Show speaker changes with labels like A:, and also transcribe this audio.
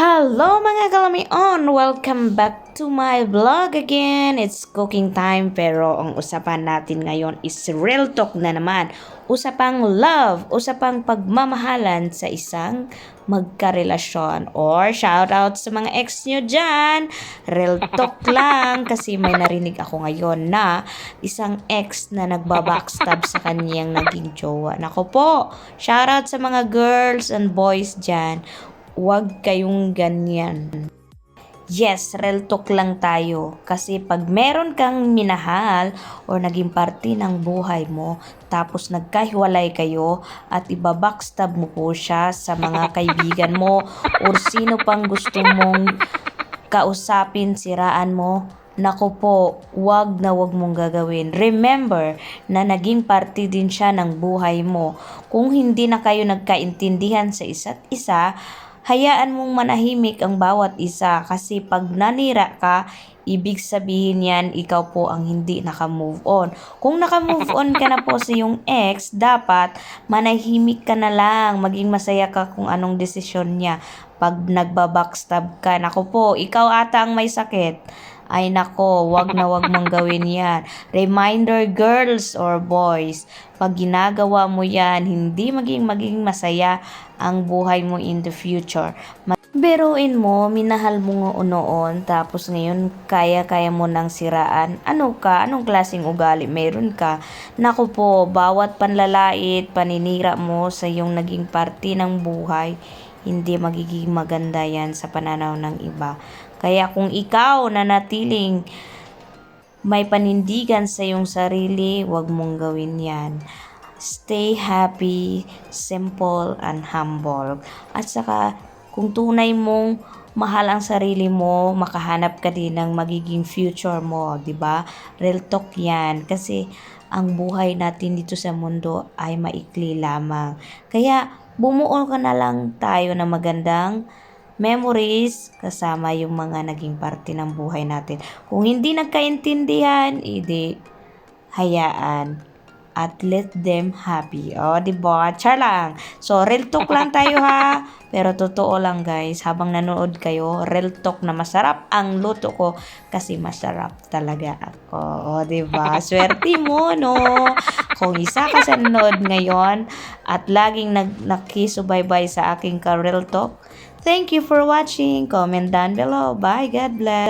A: Hello mga kalamion! Welcome back to my vlog again. It's cooking time pero ang usapan natin ngayon is real talk na naman. Usapang love, usapang pagmamahalan sa isang magkarelasyon. Or shout out sa mga ex nyo dyan. Real talk lang kasi may narinig ako ngayon na isang ex na nagbabackstab sa kanyang naging jowa. Nako po, shout out sa mga girls and boys dyan Huwag kayong ganyan. Yes, real talk lang tayo. Kasi pag meron kang minahal o naging parte ng buhay mo, tapos nagkahiwalay kayo at ibabackstab mo po siya sa mga kaibigan mo or sino pang gusto mong kausapin, siraan mo, Nako po, wag na wag mong gagawin. Remember na naging parte din siya ng buhay mo. Kung hindi na kayo nagkaintindihan sa isa't isa, hayaan mong manahimik ang bawat isa kasi pag nanira ka, ibig sabihin yan, ikaw po ang hindi naka-move on. Kung naka-move on ka na po sa yung ex, dapat manahimik ka na lang, maging masaya ka kung anong desisyon niya. Pag nagbabackstab ka, nako po, ikaw ata ang may sakit. Ay nako, wag na wag mong gawin yan. Reminder girls or boys, pag ginagawa mo yan, hindi maging maging masaya ang buhay mo in the future. Beruin mo, minahal mo noon, tapos ngayon kaya-kaya mo nang siraan. Ano ka? Anong klaseng ugali meron ka? Naku po, bawat panlalait, paninira mo sa iyong naging parte ng buhay, hindi magiging maganda yan sa pananaw ng iba. Kaya kung ikaw na natiling may panindigan sa iyong sarili, huwag mong gawin yan. Stay happy, simple, and humble. At saka, kung tunay mong mahal ang sarili mo, makahanap ka din ng magiging future mo, 'di ba? Real talk 'yan kasi ang buhay natin dito sa mundo ay maikli lamang. Kaya bumuo ka na lang tayo ng magandang memories kasama yung mga naging parte ng buhay natin. Kung hindi nagkaintindihan, edi hayaan at let them happy. O, oh, di ba? Char lang. So, real talk lang tayo ha. Pero totoo lang guys, habang nanood kayo, real talk na masarap ang luto ko kasi masarap talaga ako. O, oh, di ba? Swerte mo, no? Kung isa ka sa nanood ngayon at laging nag nakisubaybay sa aking ka-real talk, thank you for watching. Comment down below. Bye. God bless.